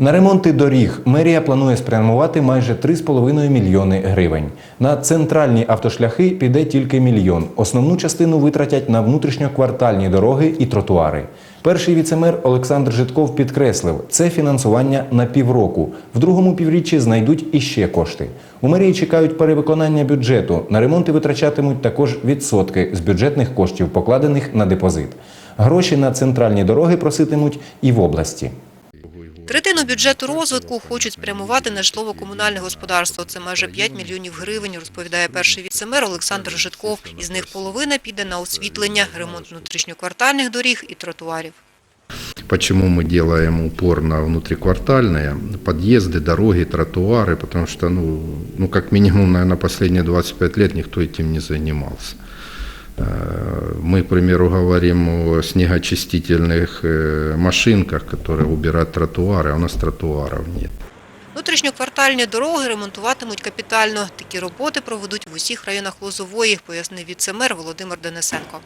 На ремонти доріг мерія планує спрямувати майже 3,5 мільйони гривень. На центральні автошляхи піде тільки мільйон. Основну частину витратять на внутрішньоквартальні дороги і тротуари. Перший віцемер Олександр Житков підкреслив, це фінансування на півроку. В другому півріччі знайдуть іще кошти. У мерії чекають перевиконання бюджету. На ремонти витрачатимуть також відсотки з бюджетних коштів, покладених на депозит. Гроші на центральні дороги проситимуть і в області. Третину бюджету розвитку хочуть спрямувати на житлово-комунальне господарство. Це майже 5 мільйонів гривень, розповідає перший віцемер Олександр Житков. Із них половина піде на освітлення, ремонт внутрішньоквартальних доріг і тротуарів. Почему мы делаем упор на внутриквартальные подъезды, дороги, тротуары, потому что, ну, ну как минимум, наверное, последние 25 лет никто этим не занимался. Э, Мы, к примеру, говорим о снегоочистительных э, машинках, которые убирают тротуары, а у нас тротуаров нет. Внутрішньоквартальні дороги ремонтуватимуть капітально. Такі роботи проведуть в усіх районах Лозової, пояснив віцемер Володимир Денисенко.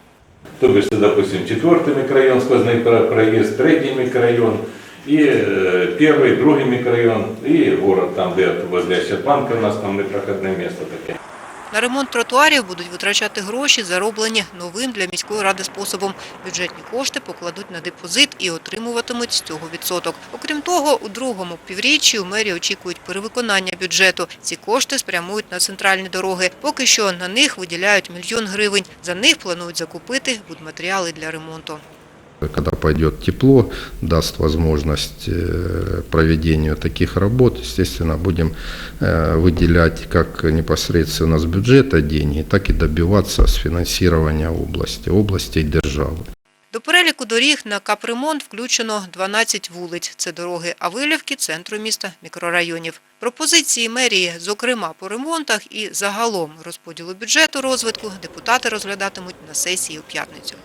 То бишь, это, допустим, четвертый микрорайон, сквозной про- проезд, третий микрорайон, и э, первый, другий микрорайон, и город, там, где вот возле Щербанка у нас там непроходное место таке. На ремонт тротуарів будуть витрачати гроші, зароблені новим для міської ради способом. Бюджетні кошти покладуть на депозит і отримуватимуть з цього відсоток. Окрім того, у другому півріччі у мерії очікують перевиконання бюджету. Ці кошти спрямують на центральні дороги. Поки що на них виділяють мільйон гривень. За них планують закупити будматеріали для ремонту. Когда пойдет тепло, даст возможность э, проведению таких работ, естественно, будем э, выделять как непосредственно с бюджета деньги, так и добиваться с финансирования области, области и державы. До переліку доріг на капремонт включено 12 вулиць. Це дороги Авилівки, центру міста, мікрорайонів. Пропозиції мерії, зокрема по ремонтах і загалом розподілу бюджету розвитку, депутати розглядатимуть на сесії у п'ятницю.